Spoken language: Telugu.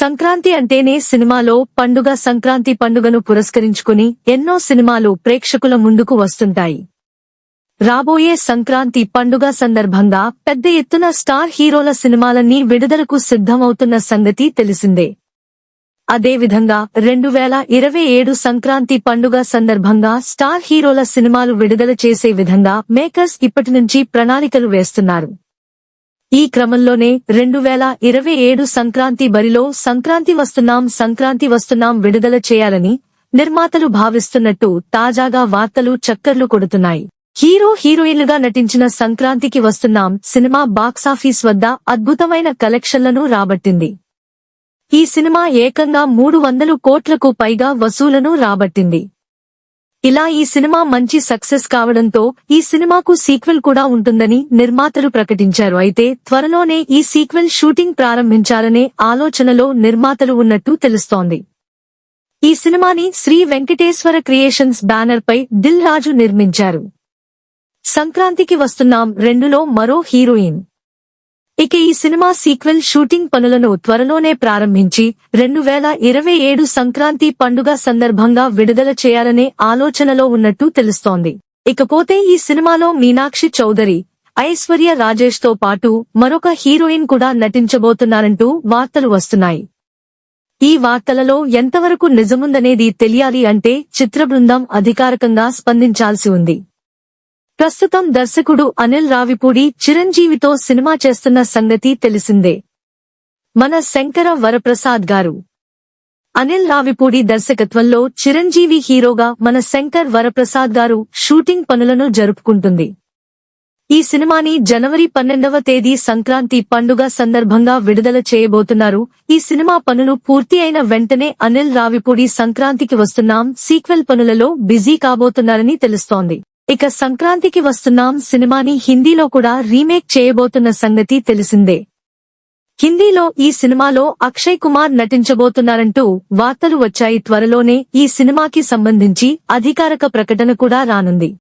సంక్రాంతి అంటేనే సినిమాలో పండుగ సంక్రాంతి పండుగను పురస్కరించుకుని ఎన్నో సినిమాలు ప్రేక్షకుల ముందుకు వస్తుంటాయి. రాబోయే సంక్రాంతి పండుగ సందర్భంగా పెద్ద ఎత్తున స్టార్ హీరోల సినిమాలన్నీ విడుదలకు సిద్ధమవుతున్న సంగతి తెలిసిందే. అదేవిధంగా రెండు వేల ఇరవై ఏడు సంక్రాంతి పండుగ సందర్భంగా స్టార్ హీరోల సినిమాలు విడుదల చేసే విధంగా మేకర్స్ ఇప్పటి నుంచి ప్రణాళికలు వేస్తున్నారు. ఈ క్రమంలోనే రెండు వేల ఇరవై ఏడు సంక్రాంతి బరిలో సంక్రాంతి వస్తున్నాం సంక్రాంతి వస్తున్నాం విడుదల చేయాలని నిర్మాతలు భావిస్తున్నట్టు తాజాగా వార్తలు చక్కర్లు కొడుతున్నాయి. హీరో హీరోయిన్లుగా నటించిన సంక్రాంతికి వస్తున్నాం సినిమా బాక్సాఫీస్ వద్ద అద్భుతమైన కలెక్షన్లను రాబట్టింది. ఈ సినిమా ఏకంగా మూడు వందలు కోట్లకు పైగా వసూలను రాబట్టింది. ఇలా ఈ సినిమా మంచి సక్సెస్ కావడంతో ఈ సినిమాకు సీక్వెల్ కూడా ఉంటుందని నిర్మాతలు ప్రకటించారు. అయితే త్వరలోనే ఈ సీక్వెల్ షూటింగ్ ప్రారంభించాలనే ఆలోచనలో నిర్మాతలు ఉన్నట్టు తెలుస్తోంది. ఈ సినిమాని శ్రీ వెంకటేశ్వర క్రియేషన్స్ బ్యానర్ పై దిల్ రాజు నిర్మించారు. సంక్రాంతికి వస్తున్నాం రెండులో మరో హీరోయిన్. ఇక ఈ సినిమా సీక్వెల్ షూటింగ్ పనులను త్వరలోనే ప్రారంభించి రెండు వేల ఇరవై ఏడు సంక్రాంతి పండుగ సందర్భంగా విడుదల చేయాలనే ఆలోచనలో ఉన్నట్టు తెలుస్తోంది. ఇకపోతే ఈ సినిమాలో మీనాక్షి చౌదరి ఐశ్వర్య రాజేష్తో పాటు మరొక హీరోయిన్ కూడా నటించబోతున్నారంటూ వార్తలు వస్తున్నాయి. ఈ వార్తలలో ఎంతవరకు నిజముందనేది తెలియాలి అంటే చిత్ర బృందం అధికారికంగా స్పందించాల్సి ఉంది. ప్రస్తుతం దర్శకుడు అనిల్ రావిపూడి చిరంజీవితో సినిమా చేస్తున్న సంగతి తెలిసిందే. మన శంకర వరప్రసాద్ గారు. అనిల్ రావిపూడి దర్శకత్వంలో చిరంజీవి హీరోగా మన శంకర్ వరప్రసాద్ గారు షూటింగ్ పనులను జరుపుకుంటుంది. ఈ సినిమాని జనవరి పన్నెండవ తేదీ సంక్రాంతి పండుగ సందర్భంగా విడుదల చేయబోతున్నారు. ఈ సినిమా పనులు పూర్తి అయిన వెంటనే అనిల్ రావిపూడి సంక్రాంతికి వస్తున్నాం. సీక్వెల్ పనులలో బిజీ కాబోతున్నారని తెలుస్తోంది. ఇక సంక్రాంతికి వస్తున్నాం సినిమాని హిందీలో కూడా రీమేక్ చేయబోతున్న సంగతి తెలిసిందే. హిందీలో ఈ సినిమాలో అక్షయ్ కుమార్ నటించబోతున్నారంటూ వార్తలు వచ్చాయి. త్వరలోనే ఈ సినిమాకి సంబంధించి అధికారిక ప్రకటన కూడా రానుంది.